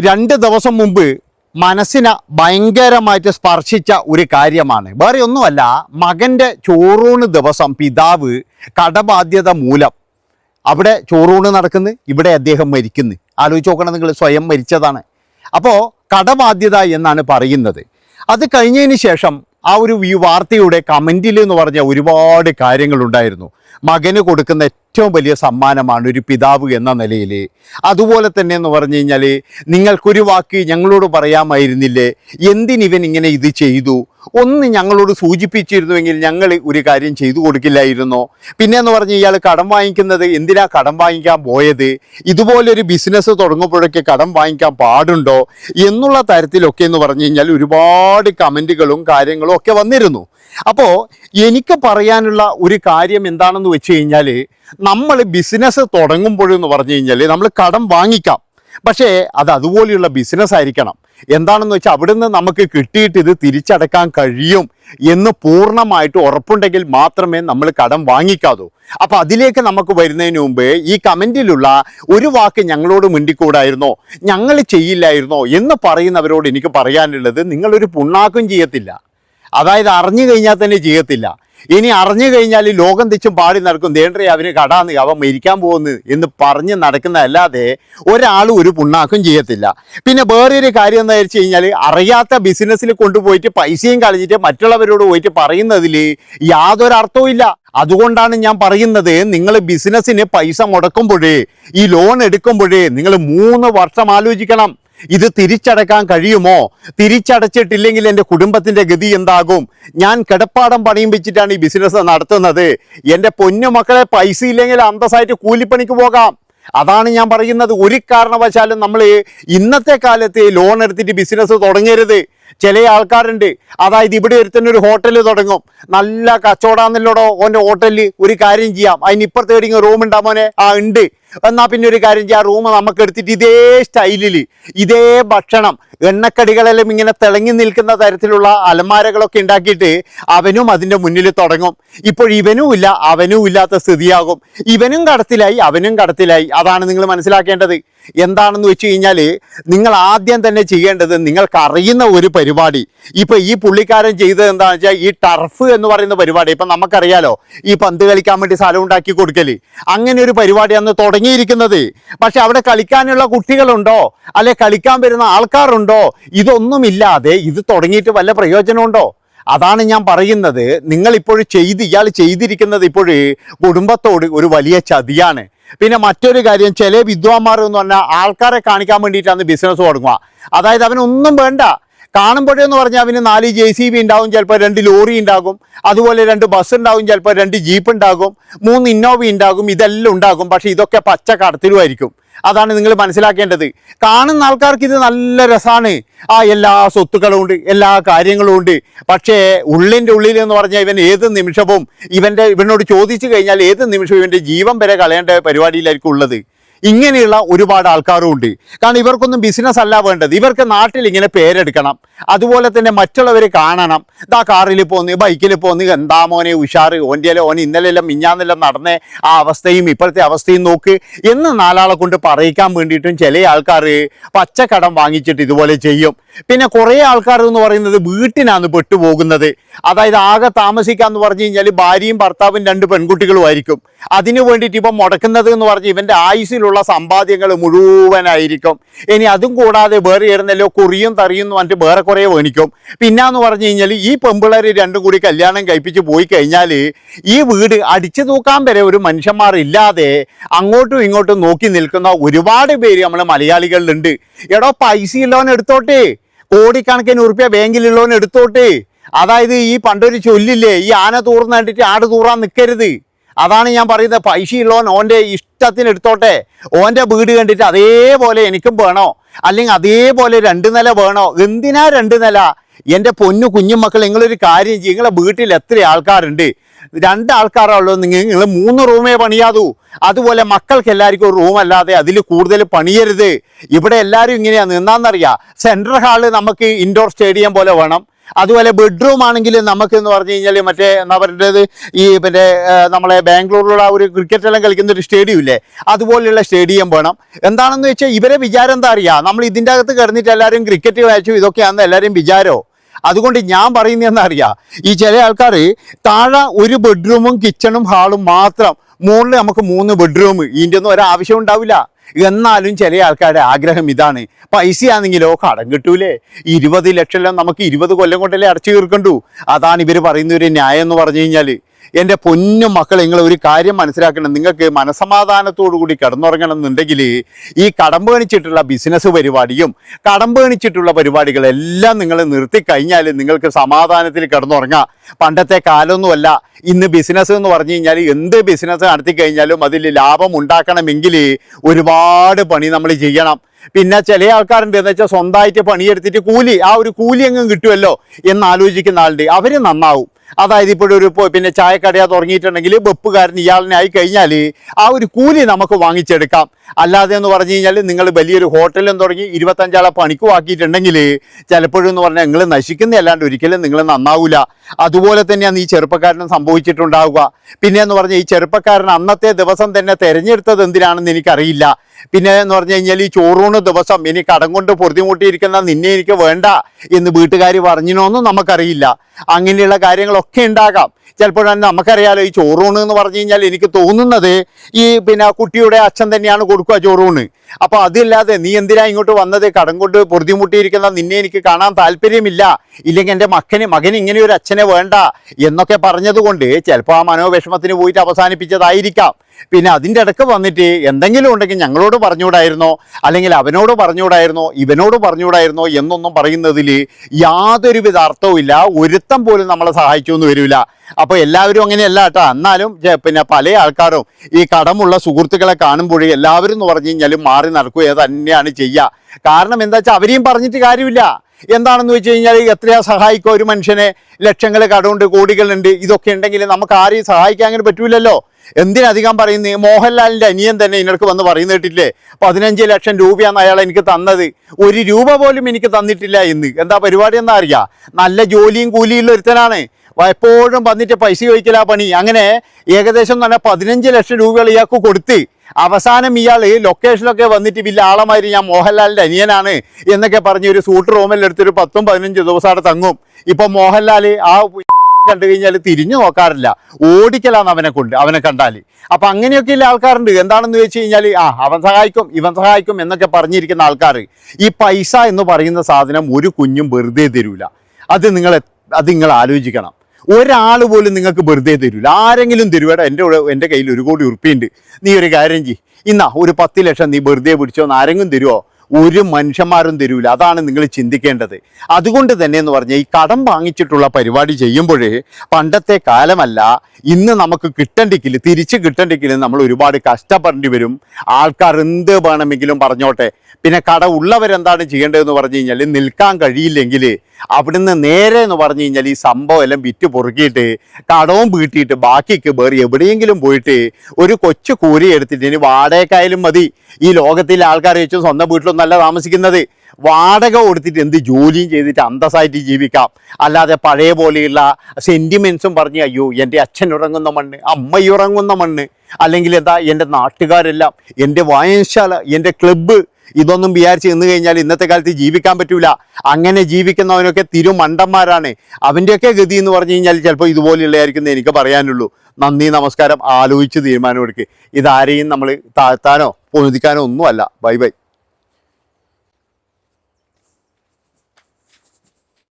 രണ്ട് ദിവസം മുമ്പ് മനസ്സിനെ ഭയങ്കരമായിട്ട് സ്പർശിച്ച ഒരു കാര്യമാണ്. വേറെ ഒന്നുമല്ല മകന്റെ ചോറൂണ് ദിവസം പിതാവ് കടബാധ്യത മൂലം. അവിടെ ചോറൂണ് നടക്കുന്നു ഇവിടെ അദ്ദേഹം മരിക്കുന്നു. ആലോചിച്ച് നോക്കണം നിങ്ങൾ സ്വയം മരിച്ചതാണ്. അപ്പോൾ കടബാധ്യത എന്നാണ് പറയുന്നത്. അത് കഴിഞ്ഞതിന് ശേഷം ആ ഒരു ഈ വാർത്തയുടെ കമന്റിൽ എന്ന് പറഞ്ഞ ഒരുപാട് കാര്യങ്ങളുണ്ടായിരുന്നു. മകന് കൊടുക്കുന്ന ഏറ്റവും വലിയ സമ്മാനമാണ് ഒരു പിതാവ് എന്ന നിലയിൽ അതുപോലെ തന്നെ എന്ന് പറഞ്ഞു കഴിഞ്ഞാൽ നിങ്ങൾക്കൊരു വാക്ക് ഞങ്ങളോട് പറയാമായിരുന്നില്ലേ? എന്തിനിവൻ ഇങ്ങനെ ഇത് ചെയ്തു? ഒന്ന് ഞങ്ങളോട് സൂചിപ്പിച്ചിരുന്നുവെങ്കിൽ ഞങ്ങൾ ഒരു കാര്യം ചെയ്തു കൊടുക്കില്ലായിരുന്നോ? പിന്നെ എന്ന് പറഞ്ഞ് ഇയാൾ കടം വാങ്ങിക്കുന്നത് എന്തിനാ കടം വാങ്ങിക്കാൻ പോയത്? ഇതുപോലൊരു ബിസിനസ് തുടങ്ങുമ്പോഴൊക്കെ കടം വാങ്ങിക്കാൻ പാടുണ്ടോ? എന്നുള്ള തരത്തിലൊക്കെ എന്ന് പറഞ്ഞു കഴിഞ്ഞാൽ ഒരുപാട് കമന്റുകളും കാര്യങ്ങളും ഒക്കെ വന്നിരുന്നു. അപ്പോൾ എനിക്ക് പറയാനുള്ള ഒരു കാര്യം എന്താണെന്ന് വെച്ച് കഴിഞ്ഞാൽ നമ്മൾ ബിസിനസ് തുടങ്ങുമ്പോഴെന്ന് പറഞ്ഞു കഴിഞ്ഞാൽ നമ്മൾ കടം വാങ്ങിക്കാം. പക്ഷേ അത് അതുപോലെയുള്ള ബിസിനസ് ആയിരിക്കണം. എന്താണെന്ന് വെച്ചാൽ അവിടുന്ന് നമുക്ക് കിട്ടിയിട്ട് ഇത് തിരിച്ചടക്കാൻ കഴിയും എന്ന് പൂർണമായിട്ട് ഉറപ്പുണ്ടെങ്കിൽ മാത്രമേ നമ്മൾ കടം വാങ്ങിക്കാതൂ. അപ്പൊ അതിലേക്ക് നമുക്ക് വരുന്നതിന് മുമ്പ് ഈ കമന്റിലുള്ള ഒരു വാക്ക് ഞങ്ങളോട് മിണ്ടിക്കൂടായിരുന്നോ? ഞങ്ങൾ ചെയ്യില്ലായിരുന്നോ എന്ന് പറയുന്നവരോട് എനിക്ക് പറയാനുള്ളത് നിങ്ങളൊരു പുണ്ണാക്കും ചെയ്യത്തില്ല. അതായത് അറിഞ്ഞു കഴിഞ്ഞാൽ തന്നെ ചെയ്യത്തില്ല. ഇനി അറിഞ്ഞു കഴിഞ്ഞാൽ ലോകം തെച്ചും പാടി നടക്കും. ദേണ്ടേ അവന് കടാന്ന് അവൻ മരിക്കാൻ പോകുന്നു എന്ന് പറഞ്ഞ് നടക്കുന്നതല്ലാതെ ഒരാൾ ഒരു പുണ്ണാക്കും ചെയ്യത്തില്ല. പിന്നെ വേറൊരു കാര്യം എന്താ വെച്ച് കഴിഞ്ഞാൽ അറിയാത്ത ബിസിനസ്സിൽ കൊണ്ടുപോയിട്ട് പൈസയും കളഞ്ഞിട്ട് മറ്റുള്ളവരോട് പോയിട്ട് പറയുന്നതിൽ യാതൊരു അർത്ഥവും ഇല്ല. അതുകൊണ്ടാണ് ഞാൻ പറയുന്നത് നിങ്ങൾ ബിസിനസ്സിന് പൈസ മുടക്കുമ്പോഴേ ഈ ലോൺ എടുക്കുമ്പോഴേ നിങ്ങൾ മൂന്ന് വർഷം ആലോചിക്കണം. ഇത് തിരിച്ചടക്കാൻ കഴിയുമോ? തിരിച്ചടച്ചിട്ടില്ലെങ്കിൽ എന്റെ കുടുംബത്തിന്റെ ഗതി എന്താകും? ഞാൻ കിടപ്പാടം പണിയും വെച്ചിട്ടാണ് ഈ ബിസിനസ് നടത്തുന്നത്. എന്റെ പൊന്നു മക്കളെ പൈസ ഇല്ലെങ്കിൽ അന്തസ്സായിട്ട് കൂലിപ്പണിക്ക് പോകാം. അതാണ് ഞാൻ പറയുന്നത്. ഒരു കാരണവശാലും നമ്മൾ ഇന്നത്തെ കാലത്ത് ലോൺ എടുത്തിട്ട് ബിസിനസ് തുടങ്ങരുത്. ചില ആൾക്കാരുണ്ട്. അതായത് ഇവിടെ ഒരുത്തന്നെ ഒരു ഹോട്ടൽ തുടങ്ങും. നല്ല കച്ചവടാന്നല്ലോടോ ഓന്റെ ഹോട്ടലിൽ ഒരു കാര്യം ചെയ്യാം. അതിന് ഇപ്പുറത്തെ റൂം ഉണ്ടാ മോനെ? ആ ഉണ്ട്. എന്നാൽ പിന്നെ ഒരു കാര്യം ചെയ്യാം. റൂം നമുക്ക് എടുത്തിട്ട് ഇതേ സ്റ്റൈലിൽ ഇതേ ഭക്ഷണം എണ്ണക്കടികളെല്ലാം ഇങ്ങനെ തിളങ്ങി നിൽക്കുന്ന തരത്തിലുള്ള അലമാരകളൊക്കെ ഉണ്ടാക്കിയിട്ട് അവനും അതിന്റെ മുന്നിൽ തുടങ്ങും. ഇപ്പോൾ ഇവനും ഇല്ല അവനും ഇല്ലാത്ത സ്ഥിതിയാകും. ഇവനും കടത്തിലായി അവനും കടത്തിലായി. അതാണ് നിങ്ങൾ മനസ്സിലാക്കേണ്ടത്. എന്താണെന്ന് വെച്ച് കഴിഞ്ഞാൽ നിങ്ങൾ ആദ്യം തന്നെ ചെയ്യേണ്ടത് നിങ്ങൾക്ക് അറിയുന്ന ഒരു പരിപാടി. ഇപ്പോൾ ഈ പുള്ളിക്കാരൻ ചെയ്തത് എന്താണെന്ന് വെച്ചാൽ ഈ ടർഫ് എന്ന് പറയുന്ന പരിപാടി. ഇപ്പം നമുക്കറിയാലോ ഈ പന്ത് കളിക്കാൻ വേണ്ടി സ്ഥലം ഉണ്ടാക്കി കൊടുക്കൽ അങ്ങനെ ഒരു പരിപാടി അന്ന് തുടങ്ങിയിരിക്കുന്നത്. പക്ഷെ അവിടെ കളിക്കാനുള്ള കുട്ടികളുണ്ടോ? അല്ലെ കളിക്കാൻ വരുന്ന ആൾക്കാരുണ്ടോ? ഇതൊന്നുമില്ലാതെ ഇത് തുടങ്ങിയിട്ട് വല്ല പ്രയോജനമുണ്ടോ? അതാണ് ഞാൻ പറയുന്നത്. നിങ്ങൾ ഇപ്പോൾ ചെയ്ത് ഇയാൾ ചെയ്തിരിക്കുന്നത് ഇപ്പോൾ കുടുംബത്തോട് ഒരു വലിയ ചതിയാണ്. പിന്നെ മറ്റൊരു കാര്യം ചില വിദ്വാന്മാർ എന്ന് പറഞ്ഞാൽ ആൾക്കാരെ കാണിക്കാൻ വേണ്ടിയിട്ടാണ് ബിസിനസ് തുടങ്ങുക. അതായത് അവനൊന്നും വേണ്ട. കാണുമ്പോഴെന്ന് പറഞ്ഞാൽ അവന് നാല് ജെ സി ബി ഉണ്ടാവും ചിലപ്പോൾ രണ്ട് ലോറി ഉണ്ടാകും. അതുപോലെ രണ്ട് ബസ് ഉണ്ടാകും ചിലപ്പോൾ രണ്ട് ജീപ്പ് ഉണ്ടാകും. മൂന്ന് ഇന്നോവ ഉണ്ടാകും ഇതെല്ലാം ഉണ്ടാകും. പക്ഷേ ഇതൊക്കെ പച്ച കടത്തിലുമായിരിക്കും അതാണ് നിങ്ങൾ മനസ്സിലാക്കേണ്ടത്. കാണുന്ന ആൾക്കാർക്ക് ഇത് നല്ല രസമാണ് ആ എല്ലാ സ്വത്തുക്കളും ഉണ്ട് എല്ലാ കാര്യങ്ങളും ഉണ്ട്. പക്ഷേ ഉള്ളിന്റെ ഉള്ളിൽ എന്ന് പറഞ്ഞാൽ ഇവൻ ഏത് നിമിഷവും ഇവന്റെ ഇവനോട് ചോദിച്ചു കഴിഞ്ഞാൽ ഏത് നിമിഷവും ഇവന്റെ ജീവൻ വരെ കളയേണ്ട പരിപാടിയിലായിരിക്കും ഉള്ളത്. ഇങ്ങനെയുള്ള ഒരുപാട് ആൾക്കാരും ഉണ്ട്. കാരണം ഇവർക്കൊന്നും ബിസിനസ് അല്ല വേണ്ടത്. ഇവർക്ക് നാട്ടിൽ ഇങ്ങനെ പേരെടുക്കണം. അതുപോലെ തന്നെ മറ്റുള്ളവർ കാണണം. ഇതാ കാറിൽ പോന്ന് ബൈക്കിൽ പോന്ന് എന്താ മോനെ ഉഷാറ്? ഓന്റെ ഓൻ ഇന്നലെല്ലാം മിഞ്ഞാന്നെല്ലാം നടന്ന. ആ അവസ്ഥയും ഇപ്പോഴത്തെ അവസ്ഥയും നോക്ക്. എന്ന് നാലാളെ കൊണ്ട് പറയിക്കാൻ വേണ്ടിയിട്ടും ചില ആൾക്കാർ പച്ചക്കടം വാങ്ങിച്ചിട്ട് ഇതുപോലെ ചെയ്യും. പിന്നെ കുറേ ആൾക്കാർ എന്ന് പറയുന്നത് വീട്ടിനാണ് പെട്ടുപോകുന്നത്. അതായത് ആകെ താമസിക്കാന്ന് പറഞ്ഞു കഴിഞ്ഞാൽ ഭാര്യയും ഭർത്താവും രണ്ട് പെൺകുട്ടികളുമായിരിക്കും. അതിനു വേണ്ടിയിട്ട് ഇപ്പം മുടക്കുന്നത് എന്ന് പറഞ്ഞ് ഇവന്റെ ആയുസിലുള്ള സമ്പാദ്യങ്ങൾ മുഴുവനായിരിക്കും. ഇനി അതും കൂടാതെ വേറെ ഇരുന്നല്ലോ കുറിയും തറിയും എന്ന് പറഞ്ഞിട്ട് വേറെ കുറേ വേണിക്കും പിന്നാന്ന് പറഞ്ഞു കഴിഞ്ഞാൽ ഈ പെമ്പിള്ളേർ രണ്ടും കൂടി കല്യാണം കഴിപ്പിച്ച് പോയി കഴിഞ്ഞാൽ ഈ വീട് അടിച്ചു തൂക്കാൻ വരെ ഒരു മനുഷ്യന്മാരില്ലാതെ അങ്ങോട്ടും ഇങ്ങോട്ടും നോക്കി നിൽക്കുന്ന ഒരുപാട് പേര് നമ്മൾ മലയാളികളിലുണ്ട്. എടോ പൈസ ഉള്ളവൻ എടുത്തോട്ടെ. കോടിക്കണക്കിന് ഉറുപ്പ്യ ബാങ്കിലുള്ളവൻ എടുത്തോട്ടെ. അതായത് ഈ പണ്ടൊരു ചൊല്ലില്ലേ ഈ ആന തൂർന്ന് കണ്ടിട്ട് ആട് തൂറാൻ നിൽക്കരുത് അതാണ് ഞാൻ പറയുന്നത്. പൈസ ഉള്ളവൻ ഓന്റെ ഇഷ്ടത്തിന് എടുത്തോട്ടെ. ഓന്റെ വീട് കണ്ടിട്ട് അതേപോലെ എനിക്കും വേണോ? അല്ലെങ്കിൽ അതേപോലെ രണ്ട് നില വേണോ? എന്തിനാ രണ്ട് നില? എന്റെ പൊന്നു കുഞ്ഞു കുഞ്ഞുമക്കൾ നിങ്ങളൊരു കാര്യം ചെയ്യും. നിങ്ങളെ വീട്ടിൽ എത്ര ആൾക്കാരുണ്ട്? രണ്ട് ആൾക്കാരുള്ളൂ നിങ്ങൾ മൂന്ന് റൂമേ പണിയാതൂ. അതുപോലെ മക്കൾക്ക് എല്ലാവർക്കും ഒരു റൂം അല്ലാതെ അതിൽ കൂടുതൽ പണിയരുത്. ഇവിടെ എല്ലാവരും ഇങ്ങനെയാണ് എന്താണെന്നറിയാം സെൻട്രൽ ഹാൾ നമുക്ക് ഇൻഡോർ സ്റ്റേഡിയം പോലെ വേണം. അതുപോലെ ബെഡ്റൂം ആണെങ്കിൽ നമുക്ക് എന്ന് പറഞ്ഞു കഴിഞ്ഞാൽ മറ്റേ എന്താ പറയുന്നത് ഈ പിന്നെ നമ്മളെ ബാംഗ്ലൂരിലുള്ള ഒരു ക്രിക്കറ്റ് എല്ലാം കളിക്കുന്ന ഒരു സ്റ്റേഡിയം ഇല്ലേ? അതുപോലെയുള്ള സ്റ്റേഡിയം വേണം. എന്താണെന്ന് വെച്ചാൽ ഇവരെ വിചാരം എന്താ അറിയാ? നമ്മൾ ഇതിന്റെ അകത്ത് കിടന്നിട്ട് എല്ലാവരും ക്രിക്കറ്റ് വായിച്ചു ഇതൊക്കെയാണെന്ന് എല്ലാവരും വിചാരമോ അതുകൊണ്ട് ഞാൻ പറയുന്നതെന്ന് അറിയാം? ഈ ചില ആൾക്കാർ താഴെ ഒരു ബെഡ്റൂമും കിച്ചണും ഹാളും മാത്രം. മുകളിൽ നമുക്ക് മൂന്ന് ബെഡ്റൂം ഇതിന്റെ ഒന്നും ഒരാവശ്യം ഉണ്ടാവില്ല. എന്നാലും ചില ആൾക്കാരുടെ ആഗ്രഹം ഇതാണ്. പൈസയാണെങ്കിലോ കടം കിട്ടൂലേ. ഇരുപത് ലക്ഷം നമുക്ക് ഇരുപത് കൊല്ലം കൊണ്ടല്ലേ അടച്ചു തീർക്കണ്ടു. അതാണ് ഇവർ പറയുന്ന ഒരു ന്യായം എന്ന് പറഞ്ഞു കഴിഞ്ഞാൽ എന്റെ പൊന്നു മക്കൾ നിങ്ങൾ ഒരു കാര്യം മനസ്സിലാക്കണം. നിങ്ങൾക്ക് മനസമാധാനത്തോടു കൂടി കിടന്നുറങ്ങണം എന്നുണ്ടെങ്കിൽ ഈ കടമ്പേണിച്ചിട്ടുള്ള ബിസിനസ് പരിപാടിയും കടമ്പേണിച്ചിട്ടുള്ള പരിപാടികളെല്ലാം നിങ്ങൾ നിർത്തി നിർത്തിക്കഴിഞ്ഞാൽ നിങ്ങൾക്ക് സമാധാനത്തിൽ കിടന്നുറങ്ങാം. പണ്ടത്തെ കാലമൊന്നുമല്ല. ഇന്ന് ബിസിനസ് എന്ന് പറഞ്ഞു കഴിഞ്ഞാൽ എന്ത് ബിസിനസ് നടത്തി കഴിഞ്ഞാലും അതിൽ ലാഭം ഉണ്ടാക്കണമെങ്കിൽ ഒരുപാട് പണി നമ്മൾ ചെയ്യണം. പിന്നെ ചില ആൾക്കാരുണ്ട് എന്ന് വെച്ചാൽ സ്വന്തമായിട്ട് പണിയെടുത്തിട്ട് കൂലി ആ ഒരു കൂലി അങ്ങ് കിട്ടുമല്ലോ എന്നാലോചിക്കുന്ന ആളുണ്ട്. അവർ നന്നാവും. അതായത് ഇപ്പോഴൊരു പിന്നെ ചായക്കടയാ തുടങ്ങിയിട്ടുണ്ടെങ്കിൽ വെപ്പുകാരൻ ഇയാളിനെ ആയി കഴിഞ്ഞാൽ ആ ഒരു കൂലി നമുക്ക് വാങ്ങിച്ചെടുക്കാം. അല്ലാതെ എന്ന് പറഞ്ഞു കഴിഞ്ഞാൽ നിങ്ങൾ വലിയൊരു ഹോട്ടലും തുടങ്ങി ഇരുപത്തഞ്ചാളെ പണിക്ക് ആക്കിയിട്ടുണ്ടെങ്കിൽ ചിലപ്പോഴെന്ന് പറഞ്ഞാൽ നിങ്ങൾ നശിക്കുന്ന അല്ലാണ്ട് ഒരിക്കലും നിങ്ങൾ നന്നാവില്ല അതുപോലെ തന്നെയാണ് ഈ ചെറുപ്പക്കാരനും സംഭവിച്ചിട്ടുണ്ടാവുക. പിന്നെ എന്ന് പറഞ്ഞാൽ ഈ ചെറുപ്പക്കാരൻ അന്നത്തെ ദിവസം തന്നെ തിരഞ്ഞെടുത്തത് എന്തിനാണെന്ന് എനിക്കറിയില്ല. പിന്നെ എന്ന് പറഞ്ഞു കഴിഞ്ഞാൽ ഈ ചോറൂണ് ദിവസം ഇനി കടം കൊണ്ട് പൊറുതിമുട്ടിയിരിക്കുന്ന നിന്നെ എനിക്ക് വേണ്ട എന്ന് വീട്ടുകാർ പറഞ്ഞിനോന്നും നമുക്കറിയില്ല. അങ്ങനെയുള്ള കാര്യങ്ങളൊക്കെ ഉണ്ടാകാം. ചിലപ്പോൾ തന്നെ നമുക്കറിയാലോ ഈ ചോറൂണ് എന്ന് പറഞ്ഞു കഴിഞ്ഞാൽ എനിക്ക് തോന്നുന്നത് ഈ പിന്നെ കുട്ടിയുടെ അച്ഛൻ തന്നെയാണ് കൊടുക്കുക ചോറൂണ്. അപ്പോൾ അതില്ലാതെ നീ എന്തിനാ ഇങ്ങോട്ട് വന്നത്? കടം കൊണ്ട് പൊറുതിമുട്ടിയിരിക്കുന്ന നിന്നെ എനിക്ക് കാണാൻ താല്പര്യമില്ല. ഇല്ലെങ്കിൽ എന്റെ മക്കന് മകന് ഇങ്ങനെ ഒരു അച്ഛനെ വേണ്ട എന്നൊക്കെ പറഞ്ഞതുകൊണ്ട് ചിലപ്പോൾ ആ മനോവിഷമത്തിന് പോയിട്ട് അവസാനിപ്പിച്ചതായിരിക്കാം. പിന്നെ അതിന്റെ ഇടയ്ക്ക് വന്നിട്ട് എന്തെങ്കിലും ഉണ്ടെങ്കിൽ ഞങ്ങളോട് പറഞ്ഞുകൂടായിരുന്നോ? അല്ലെങ്കിൽ അവനോട് പറഞ്ഞുകൂടായിരുന്നോ? ഇവനോട് പറഞ്ഞുകൂടായിരുന്നോ എന്നൊന്നും പറയുന്നതിൽ യാതൊരുവിധ അർത്ഥവും ഇല്ല. ഒരുത്തം പോലും നമ്മളെ സഹായിച്ചൊന്നും വരില്ല. അപ്പോൾ എല്ലാവരും അങ്ങനെയല്ല കേട്ടോ. എന്നാലും പിന്നെ പല ആൾക്കാരും ഈ കടമുള്ള സുഹൃത്തുക്കളെ കാണുമ്പോഴേ എല്ലാവരും എന്ന് പറഞ്ഞു കഴിഞ്ഞാൽ മാറി നടക്കുക തന്നെയാണ് ചെയ്യുക. കാരണം എന്താ വെച്ചാൽ അവരെയും പറഞ്ഞിട്ട് കാര്യമില്ല. എന്താണെന്ന് വെച്ച് കഴിഞ്ഞാൽ എത്രയാ സഹായിക്കുക ഒരു മനുഷ്യനെ? ലക്ഷങ്ങൾ കടമുണ്ട് കോടികളുണ്ട് ഇതൊക്കെ ഉണ്ടെങ്കിൽ നമുക്ക് ആരെയും സഹായിക്കാൻ അങ്ങനെ പറ്റൂലല്ലോ. എന്തിനധികം പറയുന്നത് മോഹൻലാലിന്റെ അനിയൻ തന്നെ ഇതിനടുക്ക് വന്ന് പറയുന്ന കേട്ടില്ലേ പതിനഞ്ച് ലക്ഷം രൂപയാണ് അയാൾ എനിക്ക് തന്നത്. ഒരു രൂപ പോലും എനിക്ക് തന്നിട്ടില്ല എന്ന്. എന്താ പരിപാടി എന്താ അറിയാം? നല്ല ജോലിയും കൂലിയുള്ള ഒരുത്തനാണ്. എപ്പോഴും വന്നിട്ട് പൈസ ചോദിക്കല പണി. അങ്ങനെ ഏകദേശം തന്നെ പതിനഞ്ച് ലക്ഷം രൂപകൾ ഇയാൾക്ക് കൊടുത്ത് അവസാനം ഇയാൾ ലൊക്കേഷനൊക്കെ വന്നിട്ട് വലിയ ആളമാതിരി ഞാൻ മോഹൻലാലിന്റെ അനിയനാണ് എന്നൊക്കെ പറഞ്ഞ് ഒരു സൂട്ട് റൂമിൽ എടുത്തൊരു പത്തും പതിനഞ്ചും ദിവസം അവിടെ തങ്ങും. ഇപ്പം മോഹൻലാൽ ആ കണ്ടു കഴിഞ്ഞാൽ തിരിഞ്ഞു നോക്കാറില്ല. ഓടിക്കലാണ് അവനെ കൊണ്ട് അവനെ കണ്ടാൽ അപ്പം അങ്ങനെയൊക്കെയുള്ള ആൾക്കാരുണ്ട്. എന്താണെന്ന് വെച്ച് കഴിഞ്ഞാൽ ആ അവൻ സഹായിക്കും ഇവൻ സഹായിക്കും എന്നൊക്കെ പറഞ്ഞിരിക്കുന്ന ആൾക്കാർ ഈ പൈസ എന്ന് പറയുന്ന സാധനം ഒരു കുഞ്ഞും വെറുതെ തരൂല. അത് നിങ്ങൾ അത് നിങ്ങൾ ആലോചിക്കണം. ഒരാൾ പോലും നിങ്ങൾക്ക് വെറുതെ തരൂല. ആരെങ്കിലും തരുവേടാ എന്റെ കൂടെ എന്റെ കയ്യിൽ ഒരു കോടി ഉറുപ്പിയുണ്ട്. നീ ഒരു കാര്യം ചെയ്യ്. ഇന്നാ ഒരു പത്ത് ലക്ഷം നീ വെറുതെ പിടിച്ചോന്ന് ആരെങ്കിലും തരുമോ ഒരു മനുഷ്യന്മാരും തരൂല. അതാണ് നിങ്ങൾ ചിന്തിക്കേണ്ടത്. അതുകൊണ്ട് തന്നെ എന്ന് പറഞ്ഞാൽ ഈ കടം വാങ്ങിച്ചിട്ടുള്ള പരിപാടി ചെയ്യുമ്പോഴേ പണ്ടത്തെ കാലമല്ല ഇന്ന് നമുക്ക് കിട്ടണ്ടെങ്കിൽ തിരിച്ച് കിട്ടണ്ടെങ്കിൽ നമ്മൾ ഒരുപാട് കഷ്ടപ്പെടേണ്ടി വരും. ആൾക്കാർ എന്ത് വേണമെങ്കിലും പറഞ്ഞോട്ടെ. പിന്നെ കട ഉള്ളവരെന്താണ് ചെയ്യേണ്ടതെന്ന് പറഞ്ഞു കഴിഞ്ഞാൽ നിൽക്കാൻ കഴിയില്ലെങ്കിൽ അവിടുന്ന് നേരെ എന്ന് പറഞ്ഞു കഴിഞ്ഞാൽ ഈ സംഭവം എല്ലാം വിറ്റ് പൊറുക്കിയിട്ട് കടവും വീട്ടിയിട്ട് ബാക്കിക്ക് വേറെ എവിടെയെങ്കിലും പോയിട്ട് ഒരു കൊച്ചു കൂരി എടുത്തിട്ട് ഇനി വാടകയ്ക്കായാലും മതി. ഈ ലോകത്തിലെ ആൾക്കാർ വെച്ചും സ്വന്തം വീട്ടിലൊന്നല്ല താമസിക്കുന്നത്. വാടക കൊടുത്തിട്ട് എന്ത് ജോലിയും ചെയ്തിട്ട് അന്തസ്സായിട്ട് ജീവിക്കാം. അല്ലാതെ പഴയ പോലെയുള്ള സെന്റിമെൻസും പറഞ്ഞ് അയ്യോ എന്റെ അച്ഛൻ ഉറങ്ങുന്ന മണ്ണ് അമ്മ ഉറങ്ങുന്ന മണ്ണ് അല്ലെങ്കിൽ എന്താ എന്റെ നാട്ടുകാരെല്ലാം എന്റെ വായനശാല എന്റെ ക്ലബ്ബ് ഇതൊന്നും വിചാരിച്ച് നിന്ന് കഴിഞ്ഞാൽ ഇന്നത്തെ കാലത്ത് ജീവിക്കാൻ പറ്റൂല. അങ്ങനെ ജീവിക്കുന്നവനൊക്കെ തിരുമണ്ടന്മാരാണ്. അവന്റെയൊക്കെ ഗതി എന്ന് പറഞ്ഞു കഴിഞ്ഞാൽ ചിലപ്പോൾ ഇതുപോലെയുള്ളതായിരിക്കും എനിക്ക് പറയാനുള്ളൂ. നന്ദി നമസ്കാരം. ആലോചിച്ച് തീരുമാനമെടുക്കുക ഇതാരെയും നമ്മൾ താഴ്ത്താനോ പൊഴുതിക്കാനോ ഒന്നുമല്ല. Bye bye.